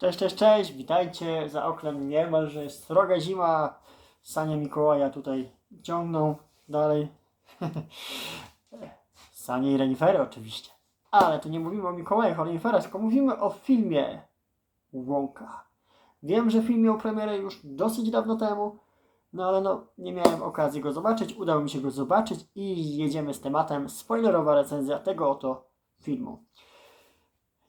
Cześć, cześć, cześć, witajcie. Za oknem niemalże jest sroga zima. Sanie Mikołaja tutaj ciągną dalej. Sanie i renifery oczywiście. Ale tu nie mówimy o Mikołajach, o reniferach, tylko mówimy o filmie Łąka. Wiem, że film miał premierę już dosyć dawno temu, no ale no, nie miałem okazji go zobaczyć. Udało mi się go zobaczyć i jedziemy z tematem spoilerowa recenzja tego oto filmu.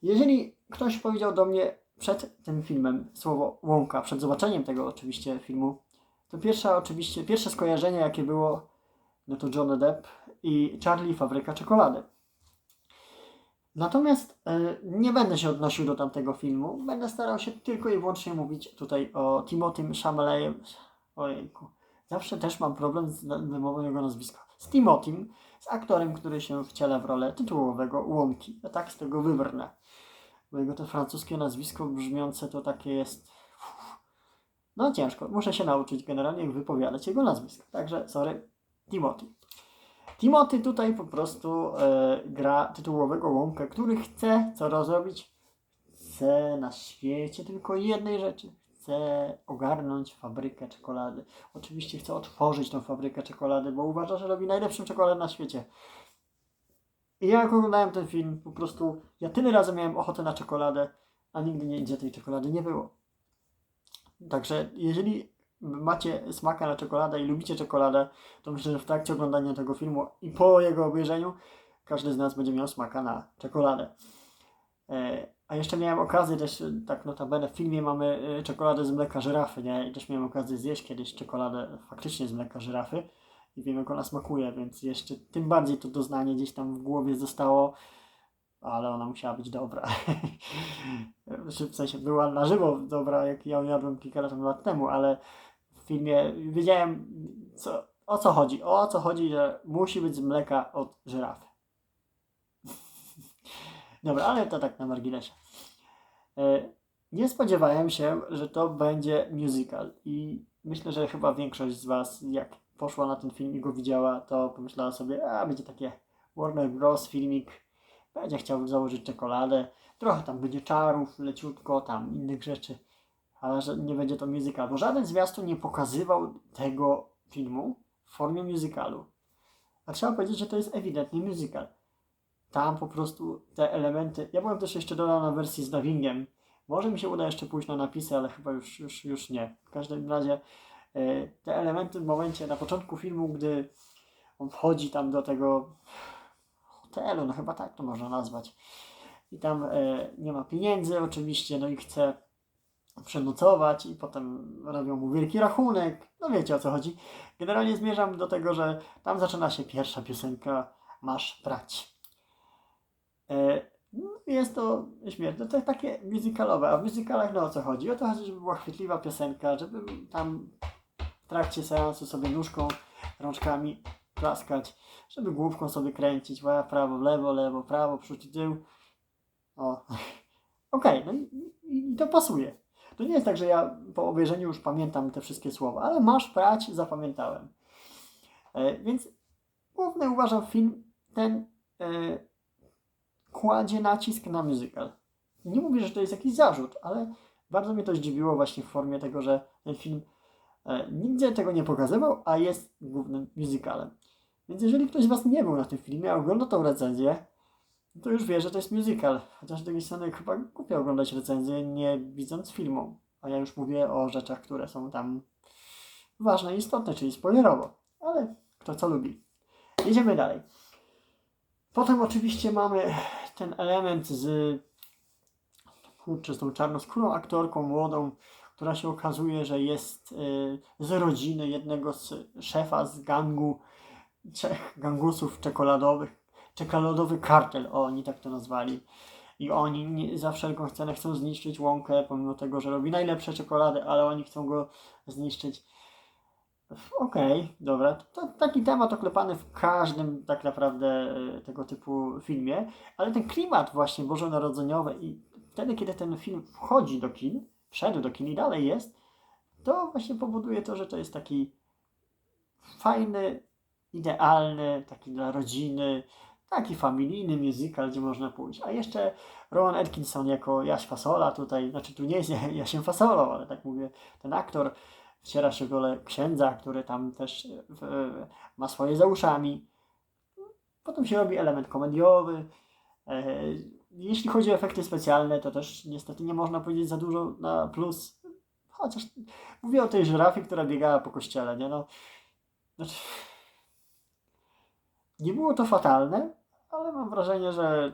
Jeżeli ktoś powiedział do mnie przed tym filmem słowo łąka, przed zobaczeniem tego oczywiście filmu, to pierwsza oczywiście, pierwsze skojarzenie jakie było, no to Johnny Depp i Charlie Fabryka Czekolady. Natomiast e, nie będę się odnosił do tamtego filmu, będę starał się tylko i wyłącznie mówić tutaj o Timothym Chalametem. Ojejku, zawsze też mam problem z wymową jego nazwiska. Z Timothym, z aktorem, który się wciela w rolę tytułowego Łąki. Tak z tego wybrnę. Bo jego to francuskie nazwisko brzmiące to takie jest... No ciężko, muszę się nauczyć generalnie wypowiadać jego nazwisko. Także, sorry, Timothy. Timothy tutaj po prostu e, gra tytułowego łąkę, który chce co rozrobić? Chce na świecie tylko jednej rzeczy. Chce ogarnąć fabrykę czekolady. Oczywiście chce otworzyć tą fabrykę czekolady, bo uważa, że robi najlepszą czekoladę na świecie. I ja jak oglądałem ten film, po prostu ja tyle razy miałem ochotę na czekoladę, a nigdy nigdzie tej czekolady nie było. Także jeżeli macie smaka na czekoladę i lubicie czekoladę, to myślę, że w trakcie oglądania tego filmu i po jego obejrzeniu każdy z nas będzie miał smaka na czekoladę. E, a jeszcze miałem okazję też, e, tak notabene w filmie mamy e, czekoladę z mleka żyrafy, nie? I też miałem okazję zjeść kiedyś czekoladę faktycznie z mleka żyrafy i wiem jak ona smakuje, więc jeszcze tym bardziej to doznanie gdzieś tam w głowie zostało, ale ona musiała być dobra. W sensie była na żywo dobra, jak ja jadłem kilka lat, lat temu, ale w filmie wiedziałem co, o co chodzi. O co chodzi, że musi być z mleka od żyrafy. Dobra, ale to tak na marginesie. E, Nie spodziewałem się, że to będzie musical i myślę, że chyba większość z Was, jak poszła na ten film i go widziała, to pomyślała sobie, a będzie takie Warner Bros. filmik, będzie chciał założyć czekoladę, trochę tam będzie czarów, leciutko, tam innych rzeczy, ale że nie będzie to musical, bo żaden zwiastun nie pokazywał tego filmu w formie musicalu. A trzeba powiedzieć, że to jest ewidentnie musical. Tam po prostu te elementy. Ja byłem też jeszcze dodał na wersji z dubbingiem. Może mi się uda jeszcze pójść na napisy, ale chyba już, już, już nie. W każdym razie te elementy w momencie na początku filmu, gdy on wchodzi tam do tego hotelu, no chyba tak to można nazwać. I tam e, nie ma pieniędzy oczywiście, no i chce przenocować i potem robią mu wielki rachunek. No wiecie o co chodzi. Generalnie zmierzam do tego, że tam zaczyna się pierwsza piosenka Masz prać. E, no, jest to śmieszne, to jest takie musicalowe, a w musicalach no o co chodzi? O to chodzi, żeby była chwytliwa piosenka, żeby tam trakcie seansu sobie nóżką, rączkami klaskać, żeby główką sobie kręcić, prawo, lewo, lewo, prawo, przód i tył. O, okej, no i, i, to pasuje. To nie jest tak, że ja po obejrzeniu już pamiętam te wszystkie słowa, ale masz prać, zapamiętałem. E, więc główny uważam film ten e, kładzie nacisk na musical. Nie mówię, że to jest jakiś zarzut, ale bardzo mnie to zdziwiło właśnie w formie tego, że ten film nigdzie tego nie pokazywał, a jest głównym musicalem. Więc jeżeli ktoś z Was nie był na tym filmie, a ogląda tą recenzję, to już wie, że to jest musical. Chociaż z drugiej strony chyba głupio oglądać recenzję nie widząc filmu. A ja już mówię o rzeczach, które są tam ważne i istotne, czyli spoilerowo. Ale kto co lubi. Jedziemy dalej. Potem oczywiście mamy ten element z kurczę, z tą czarnoskórą aktorką młodą, która się okazuje, że jest y, z rodziny jednego z szefa z gangu trzech gangusów czekoladowych. Czekoladowy kartel, o, oni tak to nazwali. I oni nie, za wszelką cenę chcą zniszczyć łąkę, pomimo tego, że robi najlepsze czekolady, ale oni chcą go zniszczyć. Okej, dobra. To, taki temat oklepany w każdym tak naprawdę e, tego typu filmie, ale ten klimat właśnie bożonarodzeniowy i wtedy, kiedy ten film wchodzi do kin, wszedł do kin i dalej jest, to właśnie powoduje to, że to jest taki fajny, idealny, taki dla rodziny, taki familijny musical, gdzie można pójść. A jeszcze Rowan Atkinson jako Jaś Fasola tutaj, znaczy tu nie jest Jasiem Fasolą, ale tak mówię, ten aktor wciera się w rolę księdza, który tam też w, ma swoje za uszami. Potem się robi element komediowy. Jeśli chodzi o efekty specjalne, to też niestety nie można powiedzieć za dużo na plus. Chociaż mówię o tej żyrafie, która biegała po kościele, nie no. Znaczy, nie było to fatalne, ale mam wrażenie, że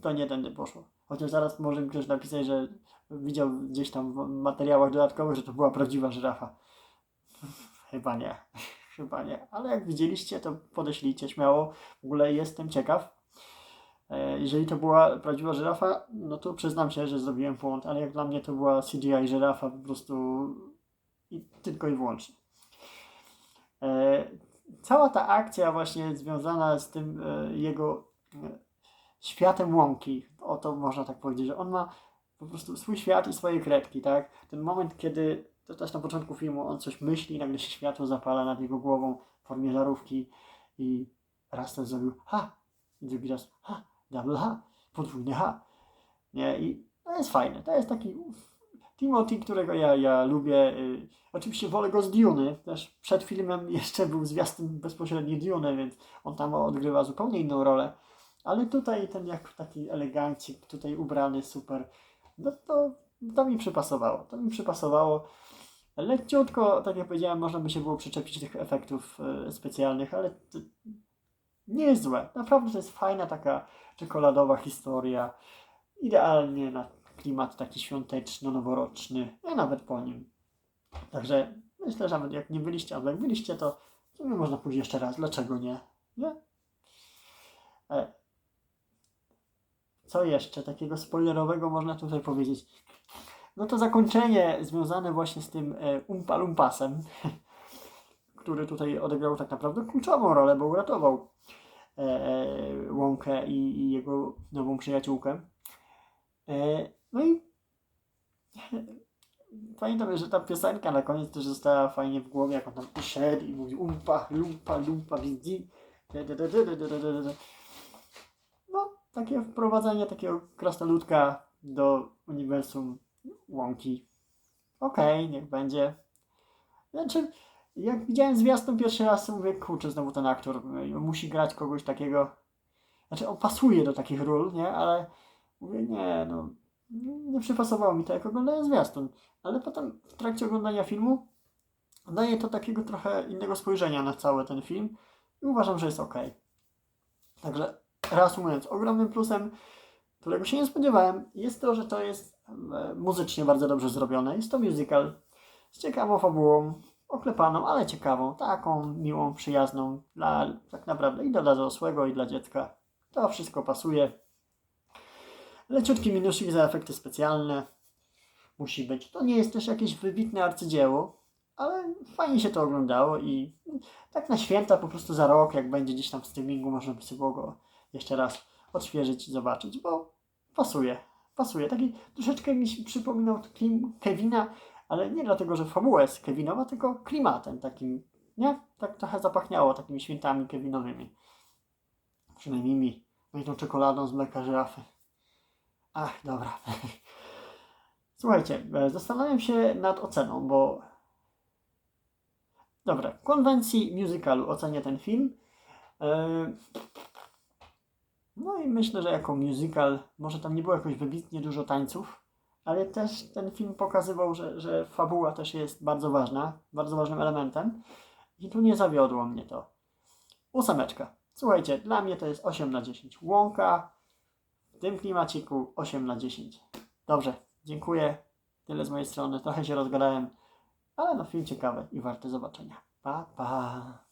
to nie tędy poszło. Chociaż zaraz może mi ktoś napisać, że widział gdzieś tam w materiałach dodatkowych, że to była prawdziwa żyrafa. Chyba nie. Chyba nie. Ale jak widzieliście, to podeślijcie śmiało. W ogóle jestem ciekaw. E, Jeżeli to była prawdziwa żyrafa, no to przyznam się, że zrobiłem błąd, ale jak dla mnie to była CGI żyrafa po prostu i tylko i wyłącznie. E, Cała ta akcja właśnie związana z tym e, jego światem łąki, o to można tak powiedzieć, że on ma po prostu swój świat i swoje kredki, tak? Ten moment, kiedy to też na początku filmu on coś myśli, nagle się światło zapala nad jego głową w formie żarówki i raz ten zrobił ha, i drugi raz ha, double ha, podwójny ha. Nie, i to jest fajne, to jest taki Timothy, którego ja, ja lubię. Y, oczywiście wolę go z Duny, też przed filmem jeszcze był zwiastun bezpośredni Duny, więc on tam odgrywa zupełnie inną rolę. Ale tutaj ten jak taki elegancik, tutaj ubrany super, no to, to mi przypasowało. To mi przypasowało. Leciutko, tak jak powiedziałem, można by się było przyczepić tych efektów e, specjalnych, ale nie jest złe. Naprawdę to jest fajna taka czekoladowa historia. Idealnie na klimat taki świąteczno-noworoczny, a nawet po nim. Także myślę, że nawet jak nie byliście, albo jak byliście, to w sumie można pójść jeszcze raz. Dlaczego nie? Nie? E, co jeszcze takiego spoilerowego można tutaj powiedzieć? No to zakończenie związane właśnie z tym e, Umpa Lumpasem, który tutaj odegrał tak naprawdę kluczową rolę, bo uratował e, e, Łąkę i, i jego nową przyjaciółkę. E, no i pamiętam, że ta piosenka na koniec też została fajnie w głowie, jak on tam szedł i mówił umpa, lumpa, lumpa, widzi. No, takie wprowadzenie takiego krasnoludka do uniwersum łąki. Okej, niech będzie. Znaczy, jak widziałem zwiastun pierwszy raz, to mówię, kurczę, znowu ten aktor y, musi grać kogoś takiego. Znaczy, on pasuje do takich ról, nie? Ale mówię, nie, no, nie przypasowało mi to, jak oglądałem zwiastun. Ale potem w trakcie oglądania filmu daje to takiego trochę innego spojrzenia na cały ten film i uważam, że jest ok. Także reasumując, ogromnym plusem, którego się nie spodziewałem, jest to, że to jest e, muzycznie bardzo dobrze zrobione. Jest to musical z ciekawą fabułą, oklepaną, ale ciekawą, taką miłą, przyjazną dla tak naprawdę i dla dorosłego, i dla dziecka. To wszystko pasuje. Leciutki minusik za efekty specjalne musi być. To nie jest też jakieś wybitne arcydzieło, ale fajnie się to oglądało i tak na święta po prostu za rok, jak będzie gdzieś tam w streamingu, można by sobie go jeszcze raz odświeżyć i zobaczyć, bo pasuje. Pasuje. Taki troszeczkę mi się przypominał Kevina, ale nie dlatego, że fabuła jest Kevinowa, tylko klimatem takim, nie? Tak trochę zapachniało takimi świętami Kevinowymi. Przynajmniej mi. No tą czekoladą z mleka żyrafy. Ach, dobra. Słuchajcie, e, zastanawiam się nad oceną, bo Dobra, konwencji musicalu ocenię ten film. E, No i myślę, że jako musical może tam nie było jakoś wybitnie dużo tańców, ale też ten film pokazywał, że, że fabuła też jest bardzo ważna, bardzo ważnym elementem i tu nie zawiodło mnie to. Ósemeczka. Słuchajcie, dla mnie to jest 8 na 10. Łąka w tym klimaciku 8 na 10. Dobrze, dziękuję. Tyle z mojej strony. Trochę się rozgadałem, ale no film ciekawy i warty zobaczenia. Pa, pa.